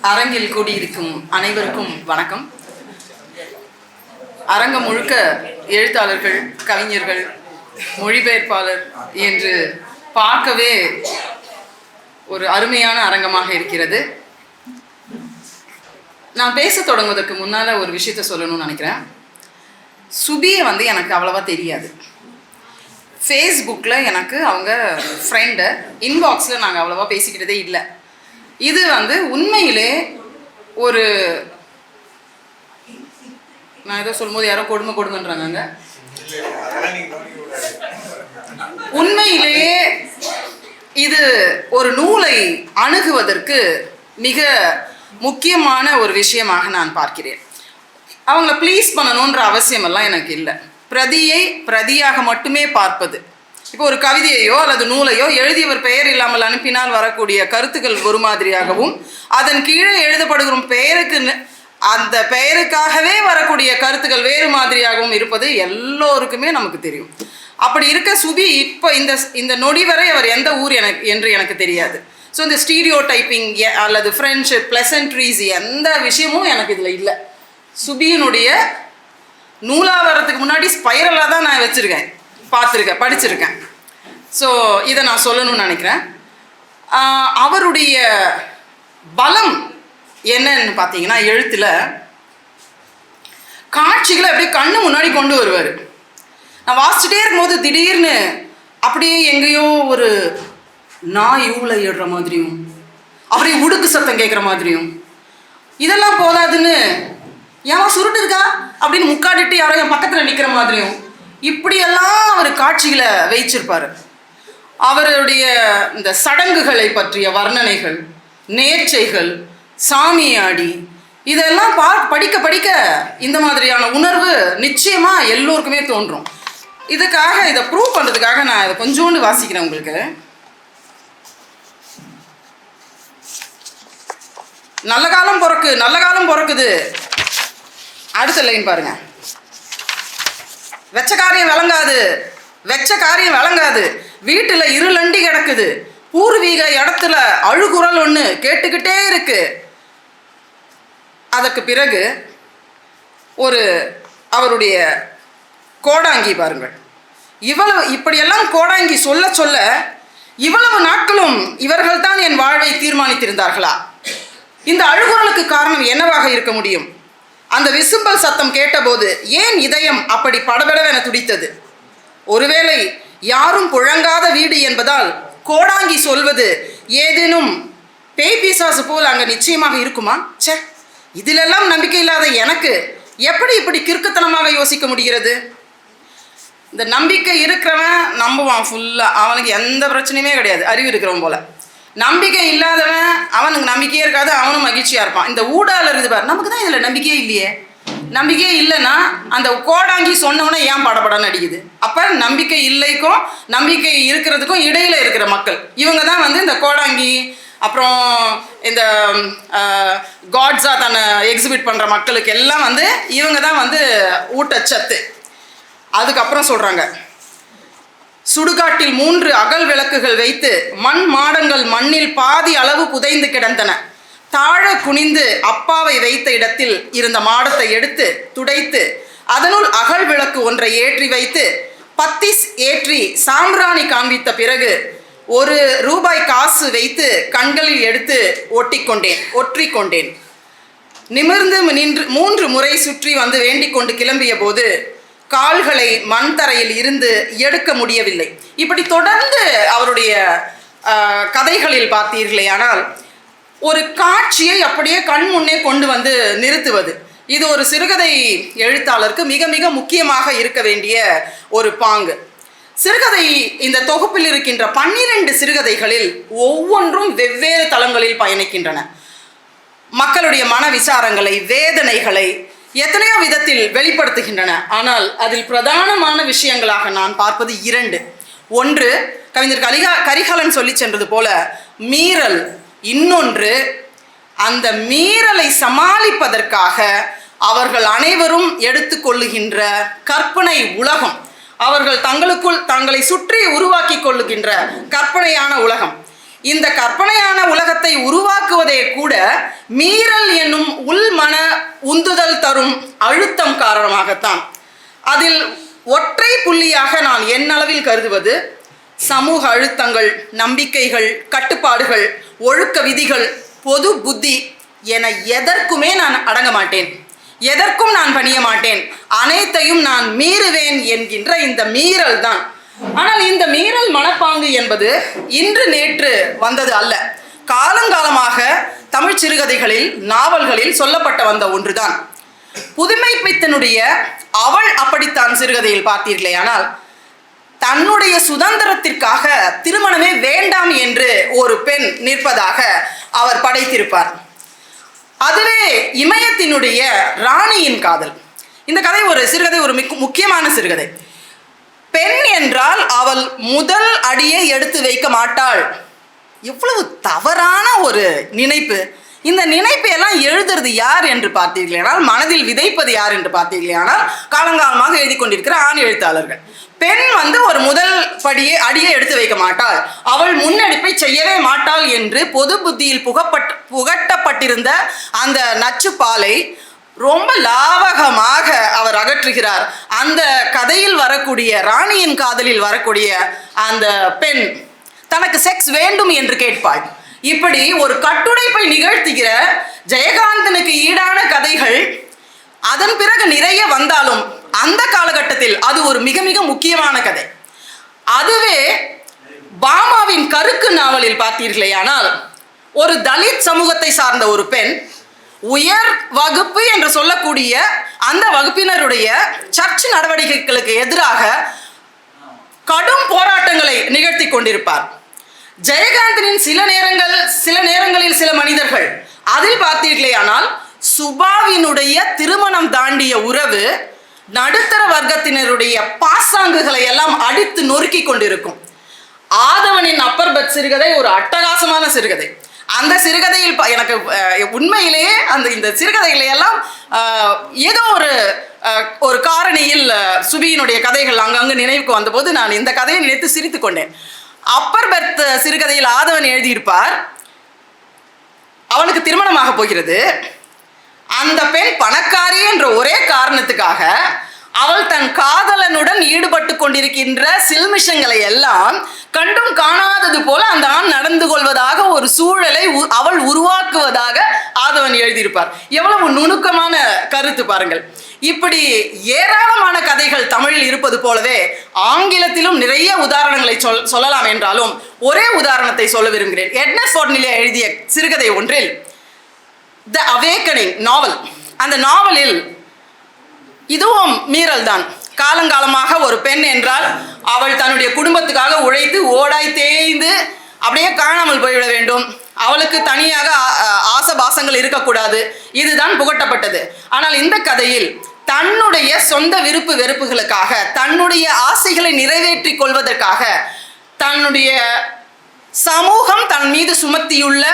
அரங்கில் கூடியிருக்கும் அனைவருக்கும் வணக்கம். அரங்கம் முழுக்க எழுத்தாளர்கள் கவிஞர்கள் மொழிபெயர்ப்பாளர் என்று பார்க்கவே ஒரு அருமையான அரங்கமாக இருக்கிறது. நான் பேச தொடங்குவதற்கு முன்னால் ஒரு விஷயத்த சொல்லணும்னு நினைக்கிறேன். சுபியை வந்து எனக்கு அவ்வளவா தெரியாது. ஃபேஸ்புக்கில் எனக்கு அவங்க ஃப்ரெண்டு இன்பாக்ஸில் நாங்கள் அவ்வளோவா பேசிக்கிட்டதே இல்லை. இது வந்து உண்மையிலே ஒரு நான் ஏதோ சொல்லும்போது யாரோ கொடுமை கொடுமைன்றாங்க உண்மையிலேயே இது ஒரு நூலை அணுகுவதற்கு மிக முக்கியமான ஒரு விஷயமாக நான் பார்க்கிறேன். அவங்கள ப்ளீஸ் பண்ணணுன்ற அவசியமெல்லாம் எனக்கு இல்லை. பிரதியை பிரதியாக மட்டுமே பார்ப்பது. இப்போ ஒரு கவிதையையோ அல்லது நூலையோ எழுதியவர் பெயர் இல்லாமல் அனுப்பினால் வரக்கூடிய கருத்துக்கள் ஒரு மாதிரியாகவும் அதன் கீழே எழுதப்படுகிற பெயருக்கு அந்த பெயருக்காகவே வரக்கூடிய கருத்துக்கள் வேறு மாதிரியாகவும் இருப்பது எல்லோருக்குமே நமக்கு தெரியும். அப்படி இருக்க சுபி இப்போ இந்த இந்த நொடி வரை அவர் எந்த ஊர் எனக்கு என்று எனக்கு தெரியாது. ஸோ இந்த ஸ்டீரியோ டைப்பிங் அல்லது ஃப்ரெண்ட்ஷிப் ப்ளசன்ட்ரீஸ் எந்த விஷயமும் எனக்கு இதில் இல்லை. சுபியினுடைய நூலாக வர்றதுக்கு முன்னாடி ஸ்பைரலாக தான் நான் வச்சுருக்கேன். பார்த்துருக்கேன் படிச்சிருக்கேன். ஸோ இதை நான் சொல்லணும்னு நினைக்கிறேன். அவருடைய பலம் என்னன்னு பார்த்தீங்கன்னா எழுத்தில் காட்சிகளை அப்படியே கண்ணு முன்னாடி கொண்டு வருவார். நான் வாசிச்சுட்டே இருக்கும்போது திடீர்னு அப்படியே எங்கேயோ ஒரு நாய் ஊழையிடுற மாதிரியும் அப்படியே உடுக்கு சத்தம் கேட்குற மாதிரியும் இதெல்லாம் போதாதுன்னு ஏன் சுருட்டு இருக்கா? அப்படின்னு முக்காடிட்டு யாரோ என் பக்கத்தில் நிற்கிற மாதிரியும் இப்படியெல்லாம் அவர் காட்சிகளை வைச்சிருப்பார். அவருடைய இந்த சடங்குகளை பற்றிய வர்ணனைகள் நேர்ச்சைகள் சாமியாடி இதெல்லாம் பா படிக்க படிக்க இந்த மாதிரியான உணர்வு நிச்சயமாக எல்லோருக்குமே தோன்றும். இதுக்காக இதை ப்ரூவ் பண்ணுறதுக்காக நான் இதை கொஞ்சோண்டு வாசிக்கிறேன் உங்களுக்கு. நல்ல காலம் பிறக்கு நல்ல காலம் பிறக்குது. அடுத்த லைன் பாருங்கள் வெச்ச காரியம் விளங்காது. வெச்ச காரியம் விளங்காது. வீட்டில் இருளண்டி கிடக்குது. பூர்வீக இடத்துல அழுகுரல் ஒன்று கேட்டுக்கிட்டே இருக்கு. அதற்கு பிறகு ஒரு அவருடைய கோடாங்கி பாருங்கள். இவ்வளவு இப்படியெல்லாம் கோடாங்கி சொல்ல சொல்ல இவ்வளவு நாட்களும் இவர்கள்தான் என் வாழ்வை தீர்மானித்திருந்தார்களா? இந்த அழுகுரலுக்கு காரணம் என்னவாக இருக்க முடியும்? அந்த விசும்பல் சத்தம் கேட்டபோது ஏன் இதயம் அப்படி படபடவென துடித்தது? ஒருவேளை யாரும் புழங்காத வீடு என்பதால் கோடாங்கி சொல்வது ஏதேனும் பேய் பிசாசு போல் அங்கே நிச்சயமாக இருக்குமா? ச்சே இதிலெல்லாம் நம்பிக்கை இல்லாத எனக்கு எப்படி இப்படி கிறுக்குத்தனமாக யோசிக்க முடிகிறது? இந்த நம்பிக்கை இருக்கிறவன் நம்புவான் ஃபுல்லாக அவனுக்கு எந்த பிரச்சனையுமே கிடையாது. அறிவு இருக்கிறவன் போல. நம்பிக்கை இல்லாதவன் அவனுக்கு நம்பிக்கையே இருக்காது அவனும் மகிழ்ச்சியாக இருப்பான். இந்த ஊடால இருக்குது பாரு நமக்கு தான் இதில் நம்பிக்கையே இல்லையே. நம்பிக்கையே இல்லைன்னா அந்த கோடாங்கி சொன்னவனே ஏன் படப்படன்னு அடிக்குது? அப்போ நம்பிக்கை இல்லைக்கும் நம்பிக்கை இருக்கிறதுக்கும் இடையில இருக்கிற மக்கள். இவங்க தான் வந்து இந்த கோடாங்கி அப்புறம் இந்த காட்ஸா தன்னை எக்ஸிபிட் பண்ணுற மக்களுக்கு எல்லாம் வந்து இவங்க தான் வந்து ஊட்டச்சத்து. அதுக்கப்புறம் சொல்கிறாங்க சுடுகாட்டில் மூன்று அகல் விளக்குகள் வைத்து மண் மாடங்கள் மண்ணில் பாதி அளவு புதைந்து கிடந்தன. தாழ குனிந்து அப்பாவை வைத்த இடத்தில் இருந்த மாடத்தை எடுத்து துடைத்து அதனுள் அகல் விளக்கு ஒன்றை ஏற்றி வைத்து பத்திஸ் ஏற்றி சாம்பிராணி காண்பித்த பிறகு ஒரு ரூபாய் காசு வைத்து கண்களில் எடுத்து ஒட்டிக்கொண்டேன் ஒற்றிக்கொண்டேன். நிமிர்ந்து நின்று மூன்று முறை சுற்றி வந்து வேண்டிக் கொண்டு கிளம்பிய போது கால்களை மண் தரையில் இருந்து எடுக்க முடியவில்லை. இப்படி தொடர்ந்து அவருடைய கதைகளில் பார்த்தீர்களே ஆனால் ஒரு காட்சியை அப்படியே கண் முன்னே கொண்டு வந்து நிறுத்துவது. இது ஒரு சிறுகதை எழுத்தாளருக்கு மிக மிக முக்கியமாக இருக்க வேண்டிய ஒரு பாங்கு. சிறுகதை இந்த தொகுப்பில் இருக்கின்ற பன்னிரண்டு சிறுகதைகளில் ஒவ்வொன்றும் வெவ்வேறு தளங்களில் பயணிக்கின்றன. மக்களுடைய மன விசாரங்களை வேதனைகளை எத்தனையோ விதத்தில் வெளிப்படுத்துகின்றன. ஆனால் அதில் பிரதானமான விஷயங்களாக நான் பார்ப்பது இரண்டு. ஒன்று கவிஞர் கலிகா கரிகாலன் சொல்லி சென்றது போல மீறல். இன்னொன்று அந்த மீறலை சமாளிப்பதற்காக அவர்கள் அனைவரும் எடுத்துக்கொள்ளுகின்ற கற்பனை உலகம். அவர்கள் தங்களுக்குள் தங்களை சுற்றி உருவாக்கி கொள்ளுகின்ற கற்பனையான உலகம். இந்த கற்பனையான உலகத்தை உருவாக்குவதே கூட மீறல் என்னும் உள்மன உந்துதல் தரும் அழுத்தம் காரணமாகத்தான். அதில் ஒற்றை புள்ளியாக நான் என்னளவில் கருதுவது சமூக அழுத்தங்கள் நம்பிக்கைகள் கட்டுப்பாடுகள் ஒழுக்க விதிகள் பொது புத்தி என எதற்குமே நான் அடங்க மாட்டேன். எதற்கும் நான் பணிய மாட்டேன். அனைத்தையும் நான் மீறுவேன் என்கின்ற இந்த மீறல் தான் ஆனால் இந்த மீறல் மனப்பாங்கு என்பது இன்று நேற்று வந்தது அல்ல. காலங்காலமாக தமிழ் சிறுகதைகளில் நாவல்களில் சொல்லப்பட்ட வந்த ஒன்றுதான். புதுமை பித்தனுடைய அவள் அப்படித்தான் சிறுகதையில் பார்த்தீர்களே ஆனால் தன்னுடைய சுதந்திரத்திற்காக திருமணமே வேண்டாம் என்று ஒரு பெண் நிற்பதாக அவர் படைத்திருப்பார். அதுவே இமயத்தினுடைய ராணியின் காதல். இந்த கதை ஒரு சிறுகதை ஒரு மிக முக்கியமான சிறுகதை. பெண் என்றால் அவள் முதல் அடியை எடுத்து வைக்க மாட்டாள். எவ்வளவு தவறான ஒரு நினைப்பு. இந்த நினைப்பை எல்லாம் எழுதுறது யார் என்று பார்த்தீர்களானால் மனதில் விதைப்பது யார் என்று பார்த்தீர்களானால் காலங்காலமாக எழுதி கொண்டிருக்கிற ஆண் எழுத்தாளர்கள். பெண் வந்து ஒரு முதல் படியை அடியை எடுத்து வைக்க மாட்டாள். அவள் முன்னெடுப்பை செய்யவே மாட்டாள் என்று பொது புத்தியில் புகப்பட் புகட்டப்பட்டிருந்த அந்த நச்சுப்பாலை ரொம்ப லாவகமாக அவர் அகற்றுகிறார். அந்த கதையில் வரக்கூடிய ராணியின் காதலில் வரக்கூடிய அந்த பெண் தனக்கு செக்ஸ் வேண்டும் என்று கேட்பாள். இப்படி ஒரு கட்டுடைப்பை நிகழ்த்துகிற ஜெயகாந்தனுக்கு ஈடான கதைகள் அதன் பிறகு நிறைய வந்தாலும் அந்த காலகட்டத்தில் அது ஒரு மிக மிக முக்கியமான கதை. அதுவே பாமாவின் கருக்கு நாவலில் பார்த்தீர்களேயானால் ஒரு தலித் சமூகத்தை சார்ந்த ஒரு பெண் உயர் வகுப்பு என்று சொல்லக்கூடிய அந்த வகுப்பினருடைய சர்ச் நடவடிக்கைகளுக்கு எதிராக கடும் போராட்டங்களை நிகழ்த்தி கொண்டிருப்பார். ஜெயகாந்தனின் சில நேரங்கள் சில நேரங்களில் சில மனிதர்கள் அதில் பார்த்தீர்களேயானால் சுபாவினுடைய திருமணம் தாண்டிய உறவு நடுத்தர வர்க்கத்தினருடைய பாசாங்குகளை எல்லாம் அடித்து நொறுக்கி கொண்டிருக்கும். ஆதவனின் அப்பர் பட் சிறுகதை ஒரு அட்டகாசமான சிறுகதை. அந்த சிறுகதையில் எனக்கு உண்மையிலேயே அந்த இந்த சிறுகதைகளை எல்லாம் ஏதோ ஒரு ஒரு காரணியில் சுபியினுடைய கதைகள் அங்கங்கு நினைவுக்கு வந்தபோது நான் இந்த கதையை நினைத்து சிரித்து கொண்டேன். அப்பர் பர்த் சிறுகதையில் ஆதவன் எழுதியிருப்பார். அவளுக்கு திருமணமாக போகிறது. அந்த பெண் பணக்காரி என்ற ஒரே காரணத்துக்காக அவள் தன் காதலனுடன் ஈடுபட்டு கொண்டிருக்கின்ற சில்மிஷங்களை எல்லாம் கண்டும் காணாதது போல அந்த ஆண் கொள்வதாக ஒரு சூழலை அவள் உருவாக்குவதாக ஆதவன் எழுதியிருப்பார். எவ்வளவு நுணுக்கமான கருத்து பாருங்கள். இப்படி ஏராளமான கதைகள் தமிழில் இருப்பது போலவே ஆங்கிலத்திலும் நிறைய உதாரணங்களை சொல் சொல்லலாம் என்றாலும் ஒரே உதாரணத்தை சொல்ல விரும்புகிறேன். எட்னஸ் ஃபோர்ட்னிலே எழுதிய சிறுகதை ஒன்றில் த அவேக்கனிங் நாவல் அந்த நாவலில் இதுவும் மீறல் தான் காலங்காலமாக ஒரு பெண் என்றால் அவள் தன்னுடைய குடும்பத்துக்காக உழைத்து ஓடாய் தேய்ந்து அப்படியே காணாமல் போய்விட வேண்டும். அவளுக்கு தனியாக ஆ- ஆசபாசங்கள் இருக்கக்கூடாது. இதுதான் புகட்டப்பட்டது. ஆனால் இந்த கதையில் தன்னுடைய சொந்த விருப்பு வெறுப்புகளுக்காக தன்னுடைய ஆசைகளை நிறைவேற்றிக் கொள்வதற்காக தன்னுடைய சமூகம் தன் மீது சுமத்தியுள்ள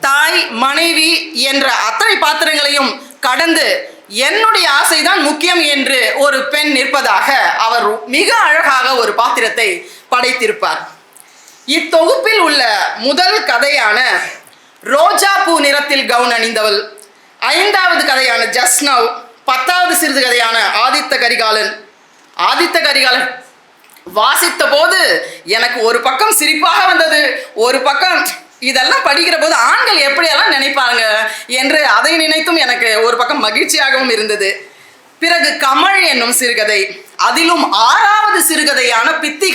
தாய் மனைவி என்ற அத்தனை பாத்திரங்களையும் கடந்து என்னுடைய ஆசைதான் முக்கியம் என்று ஒரு பெண் நிற்பதாக அவர் மிக அழகாக ஒரு பாத்திரத்தை படைத்திருப்பார். இத்தொகுப்பில் உள்ள முதல் கதையான ரோஜா பூ நிறத்தில் கவுன் அணிந்தவள் ஐந்தாவது கதையான ஜஸ்னவ் நவ் பத்தாவது சிறிது கதையான ஆதித்த கரிகாலன். ஆதித்த கரிகாலன் வாசித்த போது எனக்கு ஒரு பக்கம் சிரிப்பாக வந்தது ஒரு பக்கம் இதெல்லாம் படிக்கிற போது ஆண்கள் எப்படியெல்லாம் நினைப்பாங்க என்று அதை நினைத்தும் எனக்கு ஒரு பக்கம் மகிழ்ச்சியாகவும் இருந்தது. பிறகு கமல் என்னும் சிறுகதை அதிலும் ஆறாவது சிறுகதையான பித்தி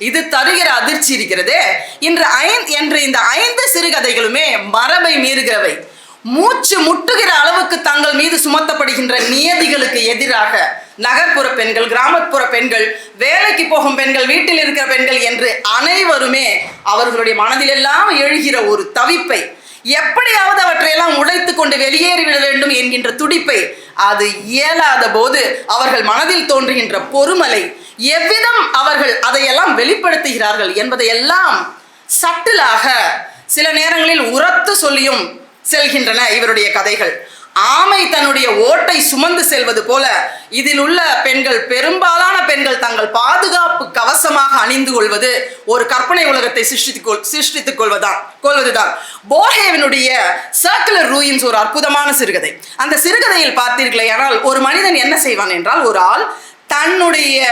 இது தருகிற அதிர்ச்சி இருக்கிறதே. இன்று ஐந்து என்று இந்த ஐந்து சிறுகதைகளுமே மரபை மீறுகிறவை. மூச்சு முட்டுகிற அளவுக்கு தங்கள் மீது சுமத்தப்படுகின்ற நியதிகளுக்கு எதிராக நகர்ப்புற பெண்கள் கிராமப்புற பெண்கள் வேலைக்கு போகும் பெண்கள் வீட்டில் இருக்கிற பெண்கள் என்று அனைவருமே அவர்களுடைய மனதிலெல்லாம் எழுகிற ஒரு தவிப்பை எப்படியாவது அவற்றையெல்லாம் உடைத்து கொண்டு வெளியேறிவிட வேண்டும் என்கின்ற துடிப்பை அது இயலாத போது அவர்கள் மனதில் தோன்றுகின்ற பொறுமலை எவ்விதம் அவர்கள் அதையெல்லாம் வெளிப்படுத்துகிறார்கள் என்பதையெல்லாம் சட்டிலாக சில நேரங்களில் உரத்து சொல்லியும் செல்கின்றன இவருடைய கதைகள். ஆமை தன்னுடைய ஓட்டை சுமந்து செல்வது போல இதில் உள்ள பெண்கள் பெரும்பாலான பெண்கள் தங்கள் பாதுகாப்பு கவசமாக அணிந்து கொள்வது ஒரு கற்பனை உலகத்தை சிருஷ்டித்துக் கொள் சிருஷ்டித்துக் கொள்வதான் கொள்வதுதான். போர்ஹேவனுடைய சர்க்குலர் ரூயின்ஸ் ஒரு அற்புதமான சிறுகதை. அந்த சிறுகதையில் பார்த்தீர்களே ஆனால் ஒரு மனிதன் என்ன செய்வான் என்றால் ஒரு ஆள் தன்னுடைய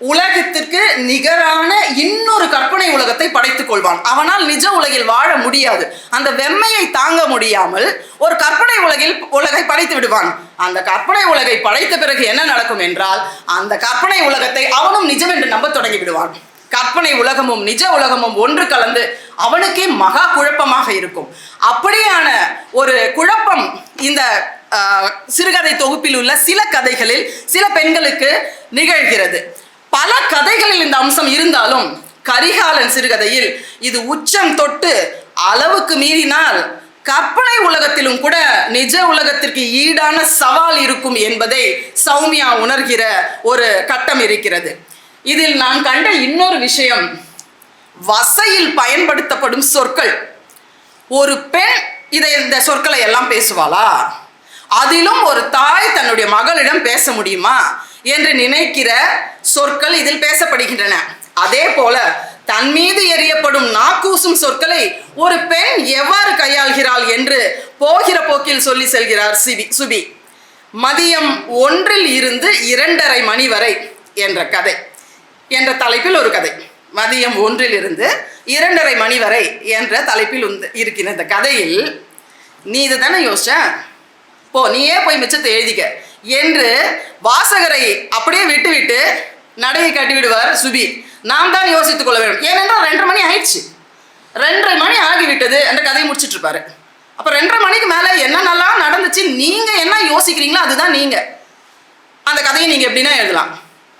உலகத்திற்கு நிகரான இன்னொரு கற்பனை உலகத்தை படைத்துக் கொள்வான். அவனால் நிஜ உலகில் வாழ முடியாது. அந்த வெம்மையை தாங்க முடியாமல் ஒரு கற்பனை உலகில் உலகை படைத்து விடுவான். அந்த கற்பனை உலகை படைத்த பிறகு என்ன நடக்கும் என்றால் அந்த கற்பனை உலகத்தை அவனும் நிஜம் என்று நம்ப தொடங்கி விடுவான். கற்பனை உலகமும் நிஜ உலகமும் ஒன்று கலந்து அவனுக்கே மகா குழப்பமாக இருக்கும். அப்படியான ஒரு குழப்பம் இந்த சிறுகதை தொகுப்பில் உள்ள சில கதைகளில் சில பெண்களுக்கு நிகழ்கிறது. பல கதைகளில் இந்த அம்சம் இருந்தாலும் கரிகாலன் சிறுகதையில் இது உச்சம் தொட்டு அளவுக்கு மீறினால் கற்பனை உலகத்திலும் கூட நிஜ உலகத்திற்கு ஈடான சவால் இருக்கும் என்பதை சௌமியா உணர்கிற ஒரு கட்டம் இருக்கிறது. இதில் நான் கண்ட இன்னொரு விஷயம் வசையில் பயன்படுத்தப்படும் சொற்கள். ஒரு பெண் இதை இந்த சொற்களை எல்லாம் பேசுவாளா? அதிலும் ஒரு தாய் தன்னுடைய மகளிடம் பேச முடியுமா? என்று நினைக்கிற சொற்கள் இதில் பேசப்படுகின்றன. அதே போல தன் மீது எறியப்படும் நாக்கூசும் சொற்களை ஒரு பெண் எவ்வாறு கையாள்கிறாள் என்று போகிற போக்கில் சொல்லி செல்கிறார் சிபி சுபி. மதியம் ஒன்றில் இருந்து இரண்டரை மணி வரை என்ற கதை. என்ற தலைப்பில் ஒரு கதை. மதியம் ஒன்றில் இருந்து இரண்டரை மணி வரை என்ற தலைப்பில் உந்து- இருக்கிற இந்த கதையில் நீ இது தானே யோசிச்ச? போ நீயே போய் மிச்சத்தை எழுதிக்க. என்று வாசகரை அப்படியே விட்டுவிட்டு நடையை கட்டி விடுவார் சுபி. நாம் தான் யோசித்துக் கொள்ள வேண்டும். ஏனென்றால் ரெண்டரை மணி ஆயிடுச்சு. ரெண்டரை மணி ஆகிவிட்டது என்ற கதையை முடிச்சிட்டு இருப்பாரு. அப்போ ரெண்டரை மணிக்கு மேலே என்னென்னலாம் நடந்துச்சு நீங்கள் என்ன யோசிக்கிறீங்களோ அதுதான் நீங்கள் அந்த கதையை நீங்கள் எப்படின்னா எழுதலாம்.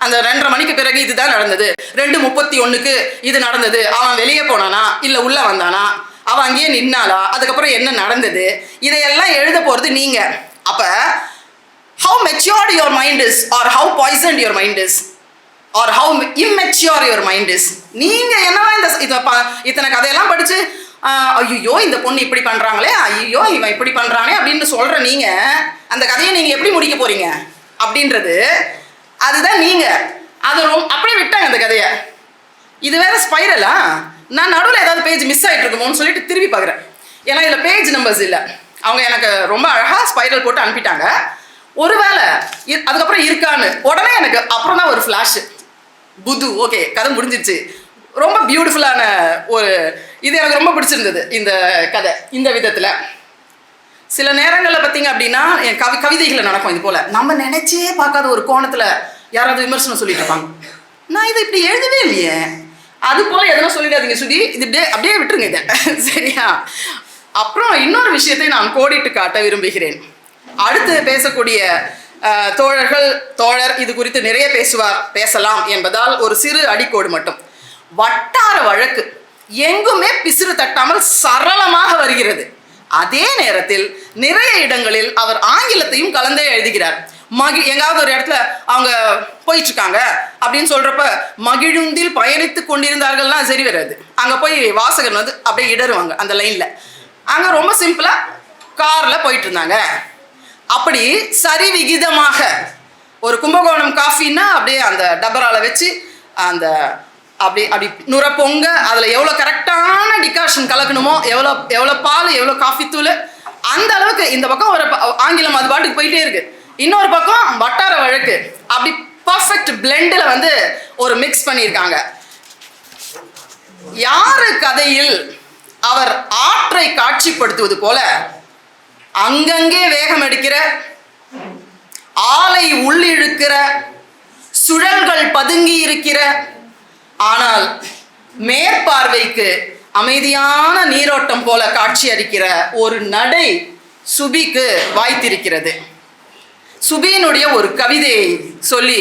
அந்த ரெண்டரை மணிக்கு பிறகு இதுதான் நடந்தது. ரெண்டு முப்பத்தி ஒன்றுக்கு இது நடந்தது. அவன் வெளியே போனானா? இல்லை உள்ளே வந்தானா? அவன் அங்கேயே நின்னாளா? அதுக்கப்புறம் என்ன நடந்தது? இதையெல்லாம் எழுத போகிறது நீங்கள் அப்போ how matured your mind is or how poisoned your mind is or how immature your mind is நீங்கள் என்னவா இந்த இதை இத்தனை கதையெல்லாம் படித்து ஐயோ இந்த பொண்ணு இப்படி பண்ணுறாங்களே ஐயோ இவன் இப்படி பண்ணுறானே அப்படின்னு சொல்கிற நீங்கள் அந்த கதையை நீங்கள் எப்படி முடிக்க போகிறீங்க அப்படின்றது அதுதான் நீங்கள் அது ரொம்ப அப்படியே விட்டாங்க அந்த கதையை. இது வேற ஸ்பைரலா நான் நடுவில் ஏதாவது பேஜ் மிஸ் ஆகிட்டு இருக்குமோன்னு சொல்லிட்டு திருப்பி பார்க்குறேன். ஏன்னா இதில் பேஜ் நம்பர்ஸ் இல்லை. அவங்க எனக்கு ரொம்ப அழகாக ஸ்பைரல் போட்டு அனுப்பிட்டாங்க. ஒருவேளை அதுக்கப்புறம் இருக்கான்னு. உடனே எனக்கு அப்புறம் தான் ஒரு ஃப்ளாஷு புது ஓகே கதை முடிஞ்சிருச்சு ரொம்ப பியூட்டிஃபுல்லான ஒரு இது எனக்கு ரொம்ப பிடிச்சிருந்தது இந்த கதை இந்த விதத்தில். சில நேரங்களில் பார்த்தீங்க அப்படின்னா என் கவி கவிதைகளில் நடக்கும் இது போல். நம்ம நினைச்சே பார்க்காத ஒரு கோணத்தில் யாராவது விமர்சனம் சொல்லிட்டு இருப்பாங்க. நான் இதை இப்படி எழுதவே இல்லையே. அது போல் எதனா சொல்லிடாதீங்க சுதி இது இப்படியே அப்படியே விட்டுருங்க இதை. சரியா? அப்புறம் இன்னொரு விஷயத்தை நான் கோடிட்டு காட்ட விரும்புகிறேன். அடுத்து பேசக்கூடிய தோழர்கள் தோழர் இது குறித்து நிறைய பேசுவார் பேசலாம் என்பதால் ஒரு சிறு அடிக்கோடு மட்டும். வட்டார வழக்கு எங்குமே பிசிறு தட்டாமல் சரளமாக வருகிறது. அதே நேரத்தில் நிறைய இடங்களில் அவர் ஆங்கிலத்தையும் கலந்தே எழுதுகிறார். மகி எங்காவது ஒரு இடத்துல அவங்க போயிட்டு இருக்காங்க அப்படின்னு சொல்றப்ப மகிழுந்தில் பயணித்து கொண்டிருந்தார்கள்னா சரி வராது. அங்க போய் வாசகன் வந்து அப்படியே இடருவாங்க அந்த லைன்ல அங்க ரொம்ப சிம்பிளா கார்ல போயிட்டு இருந்தாங்க. அப்படி சரி விகிதமாக ஒரு கும்பகோணம் காஃபின்னா அப்படியே அந்த டபரால வச்சு அந்த அப்படி அப்படி நுர பொங்க அதில் எவ்வளோ கரெக்டான டிகாஷன் கலக்கணுமோ எவ்வளோ எவ்வளோ பால் எவ்வளோ காஃபி தூள் அந்த அளவுக்கு இந்த பக்கம் ஒரு ஆங்கிலம் அது பாட்டுக்கு போயிட்டே இருக்கு. இன்னொரு பக்கம் வட்டார வழக்கு. அப்படி பர்ஃபெக்ட் பிளெண்டில் வந்து ஒரு மிக்ஸ் பண்ணியிருக்காங்க. யாரு கதையில் அவர் ஆற்றை காட்சிப்படுத்துவது போல அங்கங்கே வேகம் எடுக்கிற ஆலை உள்ளிழுக்கிற சுழல்கள் பதுங்கி இருக்கிற ஆனால் மேற்பார்வைக்கு அமைதியான நீரோட்டம் போல காட்சி அளிக்கிற ஒரு நடை சுபிக்கு வாய்த்திருக்கிறது. சுபியினுடைய ஒரு கவிதையை சொல்லி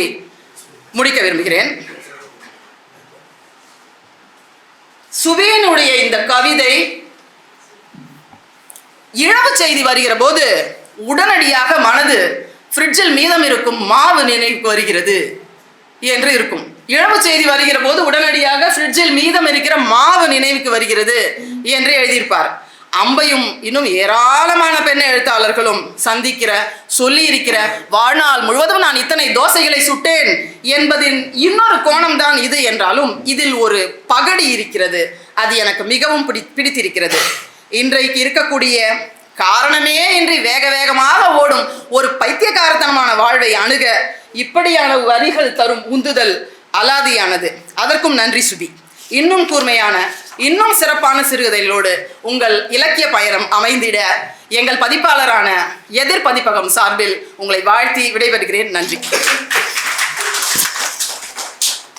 முடிக்க விரும்புகிறேன். சுபியினுடைய இந்த கவிதை இழவு செய்தி வருகிற போது உடனடியாக மனது ஃப்ரிட்ஜில் மீதம் இருக்கும் மாவு நினைவுக்கு வருகிறது என்று இருக்கும். இழவு செய்தி வருகிற போது உடனடியாக ஃப்ரிட்ஜில் மீதம் இருக்கிற மாவு நினைவுக்கு வருகிறது என்று எழுதியிருப்பார். அம்பையும் இன்னும் ஏராளமான பெண் எழுத்தாளர்களும் சந்திக்கிற சொல்லி இருக்கிற வாழ்நாள் முழுவதும் நான் இத்தனை தோசைகளை சுட்டேன் என்பதின் இன்னொரு கோணம் தான் இது என்றாலும் இதில் ஒரு பகடி இருக்கிறது. அது எனக்கு மிகவும் பிடி பிடித்திருக்கிறது. இன்றைக்கு இருக்கக்கூடிய காரணமே இன்றி வேக வேகமாக ஓடும் ஒரு பைத்தியக்காரத்தனமான வாழ்வை அணுக இப்படியான வரிகள் தரும் உந்துதல் அலாதியானது. அதற்கும் நன்றி சுபி. இன்னும் கூர்மையான இன்னும் சிறப்பான சிறுகதைகளோடு உங்கள் இலக்கிய பயணம் அமைந்திட எங்கள் பதிப்பாளரான எதிர் பதிப்பகம் சார்பில் உங்களை வாழ்த்தி விடைபெறுகிறேன். நன்றி.